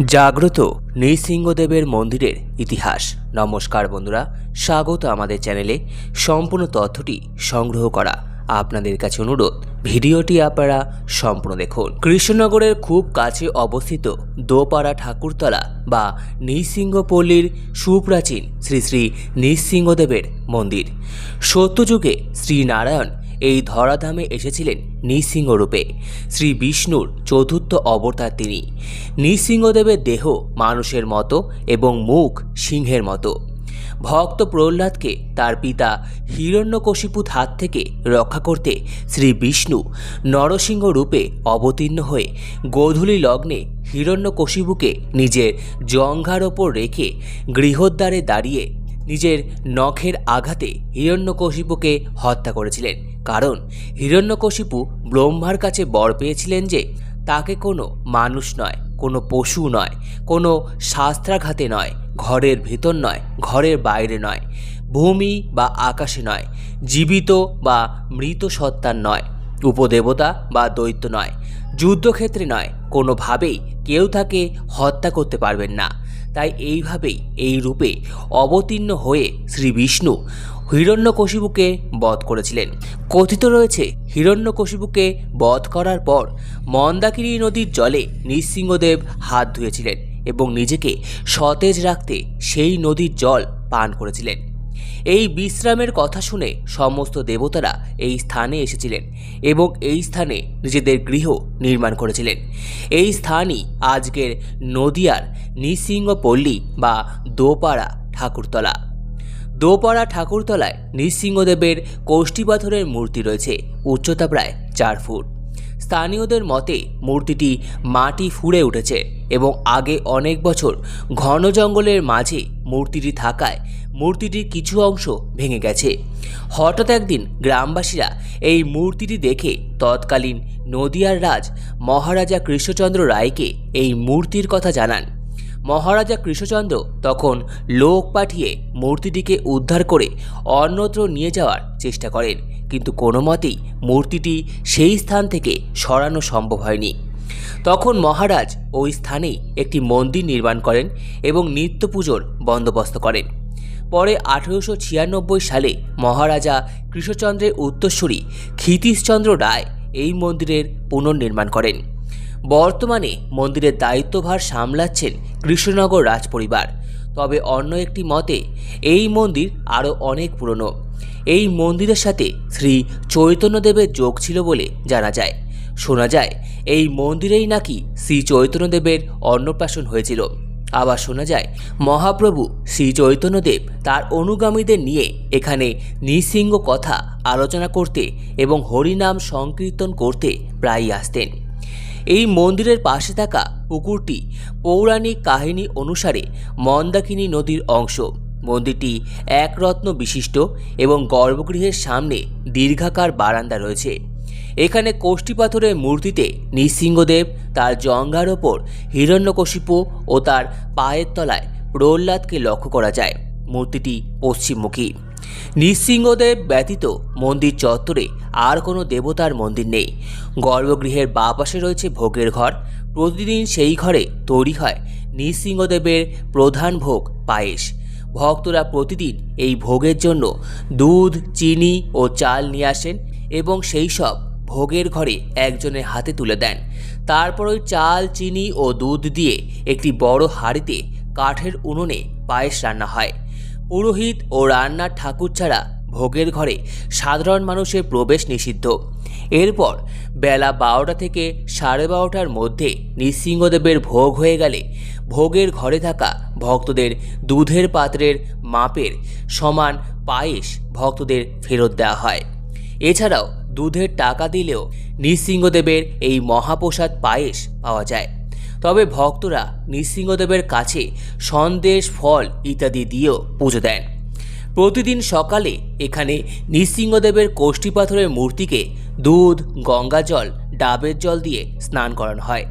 জাগ্রত নৃসিংহদেবের মন্দিরের ইতিহাস। নমস্কার বন্ধুরা, স্বাগত আমাদের চ্যানেলে। সম্পূর্ণ তথ্যটি সংগ্রহ করা আপনাদের কাছে অনুরোধ। ভিডিওটি আপনারা সম্পূর্ণ দেখুন। কৃষ্ণনগরের খুব কাছে অবস্থিত দোপাড়া ঠাকুরতলা বা নৃসিংহপল্লীর সুপ্রাচীন শ্রী শ্রী নৃসিংহদেবের মন্দির। সত্যযুগে শ্রীনারায়ণ এই ধরাধামে এসেছিলেন নৃসিংহরূপে শ্রী বিষ্ণুর চতুর্থ অবতার তিনি। নৃসিংহদেবের দেহ মানুষের মতো এবং মুখ সিংহের মতো। ভক্ত প্রহ্লাদকে তার পিতা হিরণ্যকশিপুত হাত থেকে রক্ষা করতে শ্রী বিষ্ণু নরসিংহ রূপে অবতীর্ণ হয়ে গোধূলি লগ্নে হিরণ্যকশিপুকে নিজের জঙ্ঘার ওপর রেখে গৃহদ্বারে দাঁড়িয়ে নিজের নখের আঘাতে হিরণ্যকশিপুকে হত্যা করেছিলেন। কারণ হিরণ্যকশিপু ব্রহ্মার কাছে বর পেয়েছিলেন যে, তাকে কোনো মানুষ নয়, কোনো পশু নয়, কোনো শাস্ত্রাঘাতে নয়, ঘরের ভেতর নয়, ঘরের বাইরে নয়, ভূমি বা আকাশে নয়, জীবিত বা মৃত সত্তার নয়, উপদেবতা বা দৈত্য নয়, যুদ্ধক্ষেত্রে নয়, কোনোভাবেই কেউ তাকে হত্যা করতে পারবেন না। তাই এইভাবেই, এই রূপে অবতীর্ণ হয়ে শ্রী বিষ্ণু হিরণ্যকশিপুকে বধ করেছিলেন। কথিত রয়েছে, হিরণ্যকশিপুকে বধ করার পর মন্দাকিনী নদীর জলে নৃসিংহদেব হাত ধুয়েছিলেন এবং নিজেকে সতেজ রাখতে সেই নদীর জল পান করেছিলেন। এই বিশ্রামের কথা শুনে সমস্ত দেবতারা এই স্থানে এসেছিলেন এবং এই স্থানে নিজেদের গৃহ নির্মাণ করেছিলেন। এই স্থানই আজকের নদিয়ার নৃসিংহপল্লী বা দোপাড়া ঠাকুরতলা। দোপাড়া ঠাকুরতলায় নৃসিংহদেবের কোষ্ঠী পাথরের মূর্তি রয়েছে, উচ্চতা প্রায় চার ফুট। স্থানীয়দের মতে, মূর্তিটি মাটি ফুঁড়ে উঠেছে এবং আগে অনেক বছর ঘন জঙ্গলের মাঝে মূর্তিটি থাকায় মূর্তিটির কিছু অংশ ভেঙে গেছে। হঠাৎ একদিন গ্রামবাসীরা এই মূর্তিটি দেখে তৎকালীন নদিয়ার রাজ মহারাজা কৃষ্ণচন্দ্র রায়কে এই মূর্তির কথা জানান। মহারাজা কৃষ্ণচন্দ্র তখন লোক পাঠিয়ে মূর্তিটিকে উদ্ধার করে অন্যত্র নিয়ে যাওয়ার চেষ্টা করেন। কিন্তু কোনো মতেই মূর্তিটি সেই স্থান থেকে সরানো সম্ভব হয়নি। তখন মহারাজ ওই স্থানেই একটি মন্দির নির্মাণ করেন এবং নিত্য পুজোর বন্দোবস্ত করেন। পরে আঠেরোশো ছিয়ানব্বই সালে মহারাজা কৃষ্ণচন্দ্রের উত্তরসূরি ক্ষিতীশচন্দ্র রায় এই মন্দিরের পুনর্নির্মাণ করেন। বর্তমানে মন্দিরের দায়িত্বভার সামলাচ্ছেন কৃষ্ণনগর রাজপরিবার। তবে অন্য একটি মতে, এই মন্দির আরও অনেক পুরনো। এই মন্দিরের সাথে শ্রী চৈতন্যদেবের যোগ ছিল বলে জানা যায়। শোনা যায়, এই মন্দিরেই নাকি শ্রী চৈতন্যদেবের অন্নপ্রাশন হয়েছিল। আবার শোনা যায়, মহাপ্রভু শ্রী চৈতন্যদেব তার অনুগামীদের নিয়ে এখানে নৃসিংহ কথা আলোচনা করতে এবং হরিনাম সংকীর্তন করতে প্রায়ই আসতেন। এই মন্দিরের পাশে থাকা পুকুরটি পৌরাণিক কাহিনী অনুসারে মন্দাকিনী নদীর অংশ। মন্দিরটি একরত্ন বিশিষ্ট এবং গর্ভগৃহের সামনে দীর্ঘাকার বারান্দা রয়েছে। এখানে পাথরের মূর্তিতে নৃসিংহদেব, তার জঙ্ঘার ওপর হিরণ্যকশিপু ও তার পায়ের তলায় প্রহ্লাদকে লক্ষ্য করা যায়। মূর্তিটি পশ্চিমমুখী। নৃসিংহদেব ব্যতীত মন্দির চত্বরে আর কোনো দেবতার মন্দির নেই। গর্ভগৃহের বা পাশে রয়েছে ভোগের ঘর। প্রতিদিন সেই ঘরে তৈরি হয় নৃসিংহদেবের প্রধান ভোগ, পায়েস। ভক্তরা প্রতিদিন এই ভোগের জন্য দুধ, চিনি ও চাল নিয়ে আসেন এবং সেই সব ভোগের ঘরে একজনের হাতে তুলে দেন। তারপর ওই চাল, চিনি ও দুধ দিয়ে একটি বড় হাঁড়িতে কাঠের উনুনে পায়েস রান্না হয়। পুরোহিত ও রান্নার ঠাকুর ছাড়া ভোগের ঘরে সাধারণ মানুষের প্রবেশ নিষিদ্ধ। এরপর বেলা বারোটা থেকে সাড়ে বারোটার মধ্যে নৃসিংহদেবের ভোগ হয়ে গেলে ভোগের ঘরে থাকা ভক্তদের দুধের পাত্রের মাপের সমান পায়েস ভক্তদের ফেরত দেওয়া হয়। এছাড়াও দুধের টাকা দিলেও নৃসিংহদেবের এই মহাপ্রসাদ পায়েস পাওয়া যায়। তবে ভক্তরা নৃসিংহদেবের কাছে সন্দেশ, ফল ইত্যাদি দিয়েও পুজো দেন। প্রতিদিন সকালে এখানে নৃসিংহদেবের কোষ্ঠী পাথরের মূর্তিকে দুধ, গঙ্গা জল, ডাবের জল দিয়ে স্নান করানো হয়।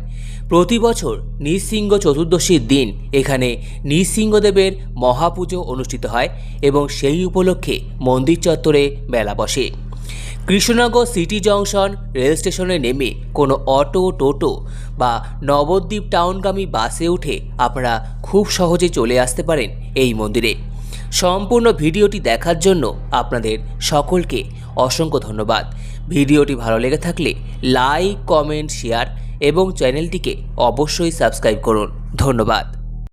প্রতি বছর নৃসিংহ চতুর্দশীর দিন এখানে নৃসিংহদেবের মহাপুজো অনুষ্ঠিত হয় এবং সেই উপলক্ষে মন্দির চত্বরে মেলা বসে। কৃষ্ণনগর সিটি জংশন রেল স্টেশনে নেমে কোনো অটো, টোটো বা নবদ্বীপ টাউনগামী বাসে উঠে আপনারা খুব সহজে চলে আসতে পারেন এই মন্দিরে। সম্পূর্ণ ভিডিওটি দেখার জন্য আপনাদের সকলকে অসংখ্য ধন্যবাদ। ভিডিওটি ভালো লেগে থাকলে লাইক, কমেন্ট, শেয়ার এবং চ্যানেলটিকে অবশ্যই সাবস্ক্রাইব করুন। ধন্যবাদ।